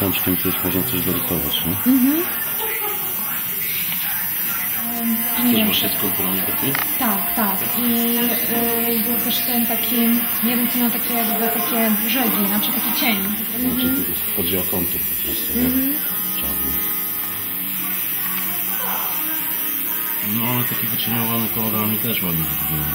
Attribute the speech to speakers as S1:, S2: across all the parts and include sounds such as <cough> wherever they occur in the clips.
S1: Pączkiem też można coś dorysować, nie?
S2: Mhm.
S1: Też z konturami taki?
S2: Tak, tak. I y, był też ten taki, jeden to miał takie jakby takie brzegi, znaczy taki cień.
S1: Znaczy, chodzi o kontur po prostu, nie? Czarny. No ale taki wycieniowany kolorami też ładnie wygląda.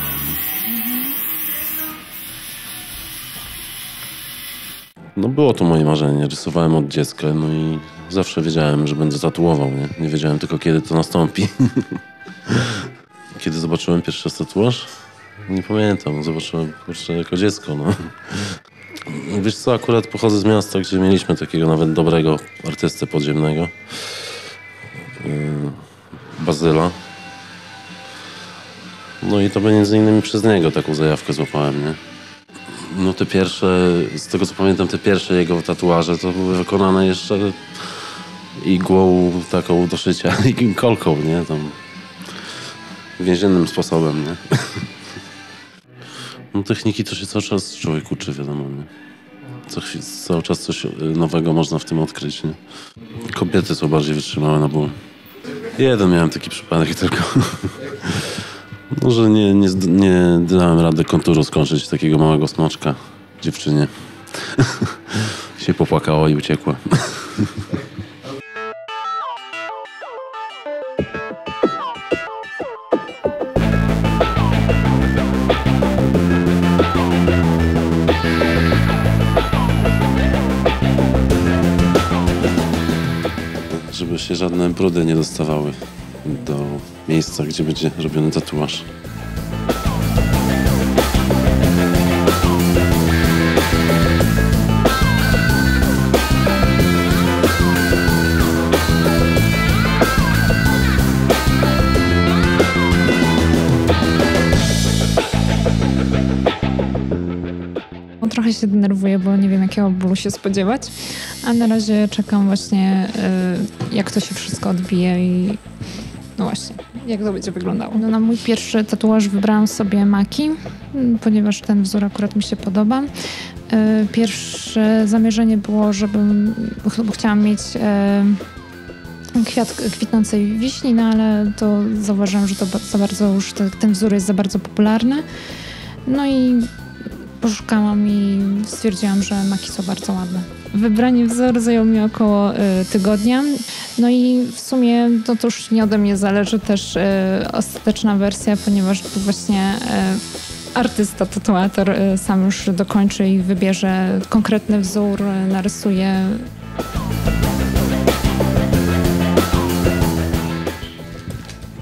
S1: No było to moje marzenie, rysowałem od dziecka, no i zawsze wiedziałem, że będę tatuował, nie? Nie wiedziałem tylko kiedy to nastąpi. <laughs> kiedy zobaczyłem pierwszy raz tatuaż? Nie pamiętam, zobaczyłem kurczę jako dziecko, no. Wiesz co, akurat pochodzę z miasta, gdzie mieliśmy takiego nawet dobrego artystę podziemnego. Yy, Bazyla. No i to między innymi przez niego taką zajawkę złapałem, nie? No te pierwsze, z tego co pamiętam, te pierwsze jego tatuaże to były wykonane jeszcze igłą taką do szycia <laughs> i kolką, nie? Tam więziennym sposobem, nie? <laughs> No techniki to się cały czas człowiek uczy, wiadomo, nie? Co cały czas coś nowego można w tym odkryć, nie? Kobiety są bardziej wytrzymałe na ból. Jeden miałem taki przypadek tylko. <laughs> Może nie, nie, zd- nie dałem rady konturu skończyć takiego małego smoczka dziewczynie. <laughs> się popłakała i uciekła. <laughs> Żeby się żadne brudy nie dostawały do miejsca, gdzie będzie robiony tatuaż.
S2: Trochę się denerwuję, bo nie wiem jakiego bólu się spodziewać, a na razie czekam właśnie y, jak to się wszystko odbije i no właśnie, jak to będzie wyglądało. No, na mój pierwszy tatuaż wybrałam sobie maki, ponieważ ten wzór akurat mi się podoba. Y, Pierwsze zamierzenie było, żebym, bo chciałam mieć y, kwiat kwitnącej wiśni, no ale to zauważyłam, że to za bardzo już te, ten wzór jest za bardzo popularny. No i poszukałam i stwierdziłam, że maki są bardzo ładne. Wybranie wzoru zajęło mi około y, tygodnia. No i w sumie to, to już nie ode mnie zależy też y, ostateczna wersja, ponieważ tu właśnie y, artysta, tatuator sam już dokończy i wybierze konkretny wzór, narysuje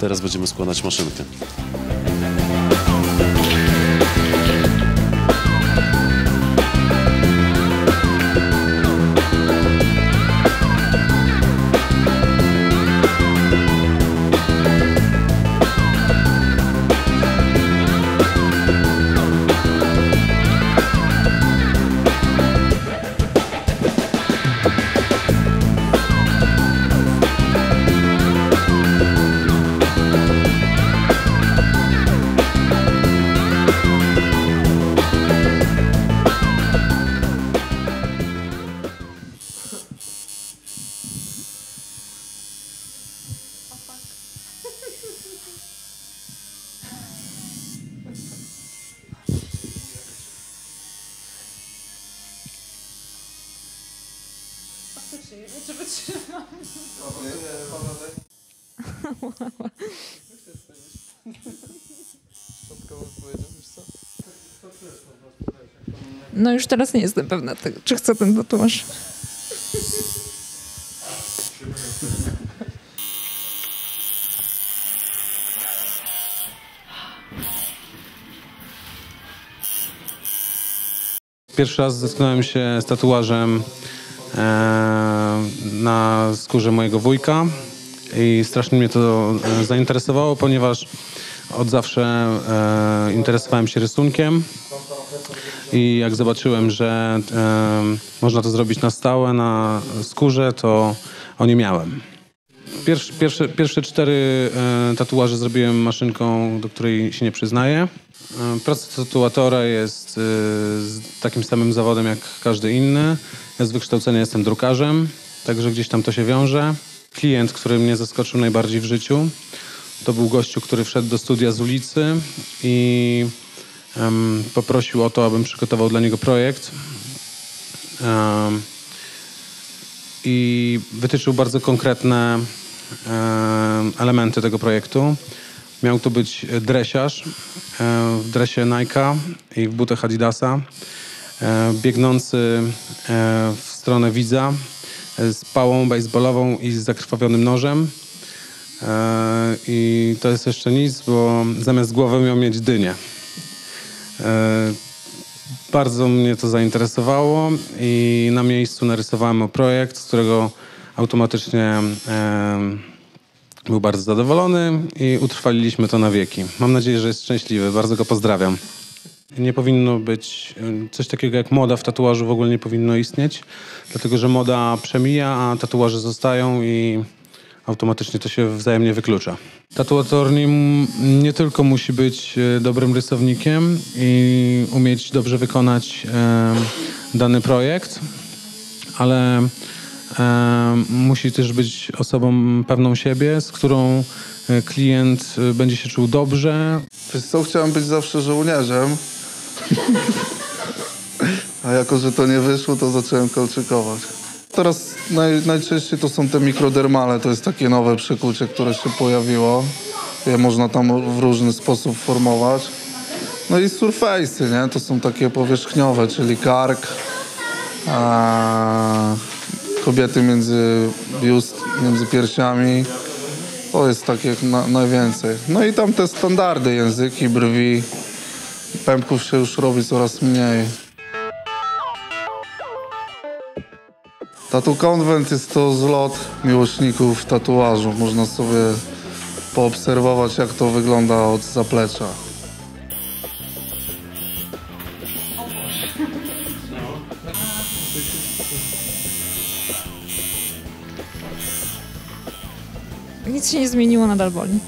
S1: Teraz będziemy składać maszynkę. No już teraz nie jestem pewna, czy chcę ten tatuaż.
S3: Pierwszy raz zetknąłem się z tatuażem e, na skórze mojego wujka i strasznie mnie to e, zainteresowało, ponieważ od zawsze e, interesowałem się rysunkiem i jak zobaczyłem, że e, można to zrobić na stałe, na skórze, to o nie miałem. Pierwsze, pierwsze, pierwsze cztery e, tatuaże zrobiłem maszynką, do której się nie przyznaję. E, Praca tatuatora jest e, takim samym zawodem jak każdy inny. Ja z wykształcenia jestem drukarzem, także gdzieś tam to się wiąże. Klient, który mnie zaskoczył najbardziej w życiu, to był gościu, który wszedł do studia z ulicy i em, poprosił o to, abym przygotował dla niego projekt. Em, I wytyczył bardzo konkretne em, elementy tego projektu. Miał to być dresiarz w dresie Nike'a i w butach Adidasa, e, biegnący e, w stronę widza z pałą baseballową i z zakrwawionym nożem. E, I to jest jeszcze nic, bo zamiast głowy miał mieć dynię. E, Bardzo mnie to zainteresowało i na miejscu narysowałem projekt, z którego automatycznie był bardzo zadowolony i utrwaliliśmy to na wieki. Mam nadzieję, że jest szczęśliwy. Bardzo go pozdrawiam. Nie powinno być coś takiego jak moda w tatuażu w ogóle nie powinno istnieć, dlatego że moda przemija, a tatuaże zostają i automatycznie to się wzajemnie wyklucza. Tatuator nie, nie tylko musi być e, dobrym rysownikiem i umieć dobrze wykonać em, dany projekt, ale em, musi też być osobą pewną siebie, z którą e, klient e, będzie się czuł dobrze.
S4: Wiesz co, chciałem być zawsze żołnierzem. A jako, że to nie wyszło, to zacząłem kolczykować. Teraz naj, najczęściej to są te mikrodermale, to jest takie nowe przykucie, które się pojawiło. Je można tam w różny sposób formować. No i surface'y, nie? To są takie powierzchniowe, czyli kark, a, kobiety między biust, między piersiami. To jest tak jak na, najwięcej. No i tam te standardy, języki, brwi. Pępków się już robi coraz mniej. Tatu Convent jest to zlot miłośników tatuażu. Można sobie poobserwować, jak to wygląda od zaplecza.
S2: Nic się nie zmieniło, nadal boli.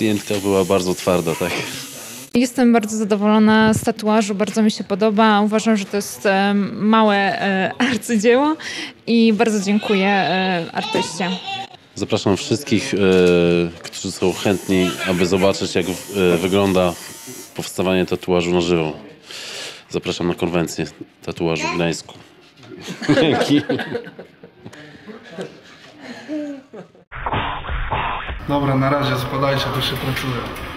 S1: Klientka była bardzo twarda, tak?
S2: Jestem bardzo zadowolona z tatuażu, bardzo mi się podoba. Uważam, że to jest e, małe e, arcydzieło i bardzo dziękuję e, artyście.
S1: Zapraszam wszystkich, którzy są chętni, aby zobaczyć, jak wygląda powstawanie tatuażu na żywo. Zapraszam na konwencję tatuażu w Gdańsku. <laughs> Dzięki.
S4: Dobra, na razie spadajcie, to się pracuje.